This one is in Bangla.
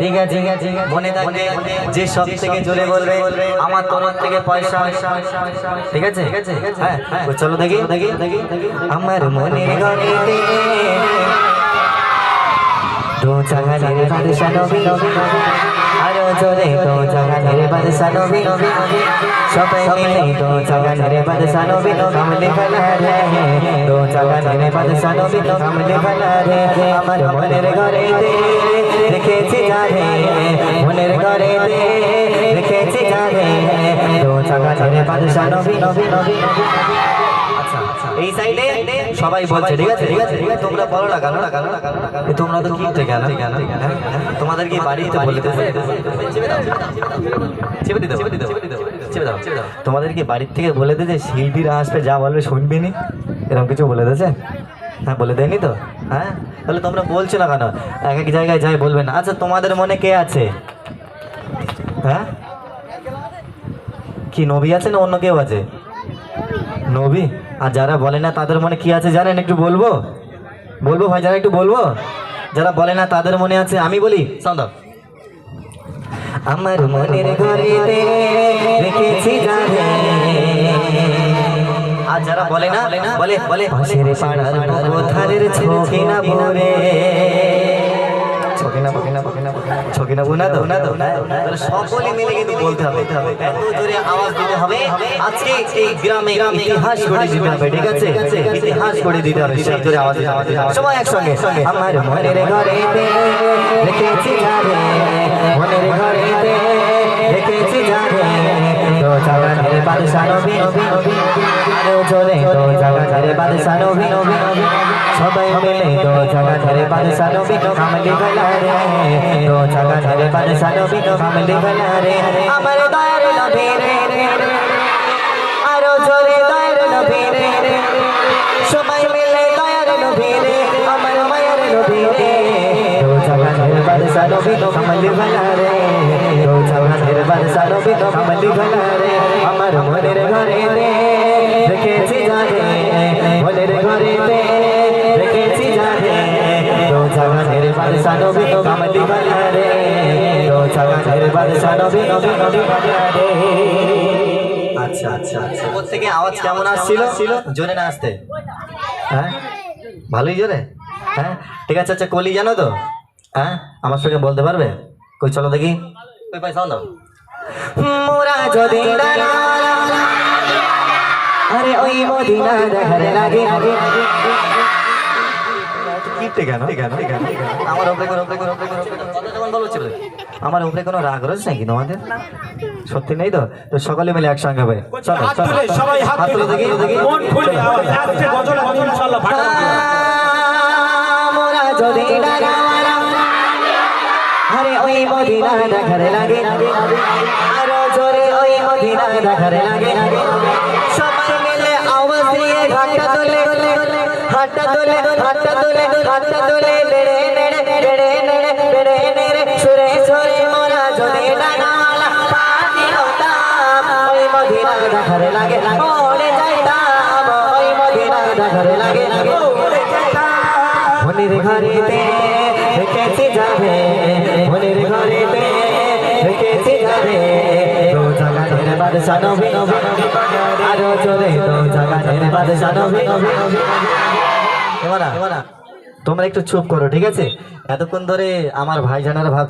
ঠিক আছে মনে থাকবে যে সব থেকে জোরে বলবে, আমার তোমার থেকে পয়সা। ঠিক আছে? হ্যাঁ তো চলো দেখি। দেখি আমার ঘরে দু নবী আরও জোরে দু জাগানের বাদশা নবী সবাই মিলে দু জাগানের বাদশা নবী কামলে ফেলা রে দু জাগানের বাদশা নবী কামলে ফেলা রে আমার মনের ঘরে রেখেছি যারে মনের ঘরে রেখেছি যারে দু জাগানের বাদশা নবী নবী নবী এই সাইডে সবাই বলছে, ঠিক আছে ঠিক আছে তোমরা বলো না কেন? তোমরা তো কিনতে কেন কেন হ্যাঁ? তোমাদের কি বাড়িতে বলে দেবে চেপে দিতে চেপে দিতে চেপে দাও চেপে দাও। তোমাদের কি বাড়ির থেকে বলে দেবে শিল্পীরা আসবে, যা বলবে শুনবি নি? এরকম কিছু বলে দিয়েছে? হ্যাঁ বলে দেয়নি তো? হ্যাঁ? তাহলে তোমরা বলছো না কেন? এক এক জায়গায় যাই বলবে না। আচ্ছা তোমাদের মনে কে আছে? হ্যাঁ? কি নবী আছে না অন্য কেউ আছে? নবী? আর যারা বলে না তাদের মনে কি আছে জানেন একটু বলব? বলব ভাই যারা একটু বলব? যারা বলে না তাদের মনে আছে আমি বলি সন্দ আমার মনের ঘরে রেখেছি জানে। আর যারা বলে না বলে বলে পাশের পাড়ার পথারের ভরে ছকি না বকি না বকি না বকি না ছকি না বুনা তো না তো? তাহলে সকলে মিলে কিন্তু বলতে হবে। এত জোরে আওয়াজ দিতে হবে। আজকে এই গ্রামে ইতিহাস করে দিতে হবে ঠিক আছে? ইতিহাস করে দিতে হবে সেই জোরে আওয়াজ দিতে হবে। সবাই একসঙ্গে। আমার মনের ঘরে রেখেছি যারে মনের ঘরে রেখেছি যারে তো জাগানের বাদশা নবী আরও জোরে। তো জাগানের বাদশা নবী সবাই মিলে তো জাগানের বাদশা নবী কামলি গলা রে। তো জাগানের বাদশা নবী কামলি গলা রে। আমার দয়ার নবী রে। আরও জোরে দয়ার নবী রে। সবাই মিলে দয়ার নবী রে। আমার মায়ের নবী রে। তো জাগানের বাদশা নবী কামলি গলা রে। তো জাগানের বাদশা নবী কামলি গলা রে। আমার মনের ঘরে রে। রে তো জাগানের বাদশা নবী নবী নবী রে আচ্ছা আচ্ছা আচ্ছা। থেকে আওয়াজ কেমন আসছিল? জোরে না আসতে? হ্যাঁ? ভালোই জোরে? হ্যাঁ? ঠিক আছে আচ্ছা কলি জানো তো? হ্যাঁ? আমার সঙ্গে বলতে পারবে? কই চলো দেখি। কই মোরা যদি আরে ওই মদিনা দেখার লাগে। কিপটে কেন কেন আমার উপরে কোনো। আমার উপরে রাগ রয়েছে নাকি তোমাদের সত্যি নেই তো তো সকলে মিলে একসঙ্গে হবে চলো চলো সবাই হাত হাত তুলে তুলে দেখি দেখি মন খুলে আওয়াজ আসছে গজল ইনশাআল্লাহ ফাটাফাটি মোরা যদি আরে ওই মদিনা দেখার লাগে আরও জোরে ওই মদিনা দেখার লাগে সবাই মিলে আওয়াজ দিয়ে হাতটা তোলে হাতটা তোলে হাতটা হাতটা তোলে নেড়ে নেড়ে নেড়ে নেড়ে নেড়ে নেড়ে সুরে সুরে মোরা যদি ডাগাওয়ালা পানি হতাম ওই মদিনা দেখার লাগে, ওরে যাইতাম। ওই মদিনা দেখার লাগে, ওরে যাইতাম। মনের ঘরেতে রেখেছি যাবে, মনের ঘরেতে রেখেছি যাবে। তো জাগানের বাদশা নবী, আরও চলে তো জাগানের বাদশা নবী। এবার তোমরা একটু চুপ করো ঠিক আছে? এতক্ষণ ধরে আমার ভাইজানেরা ভাব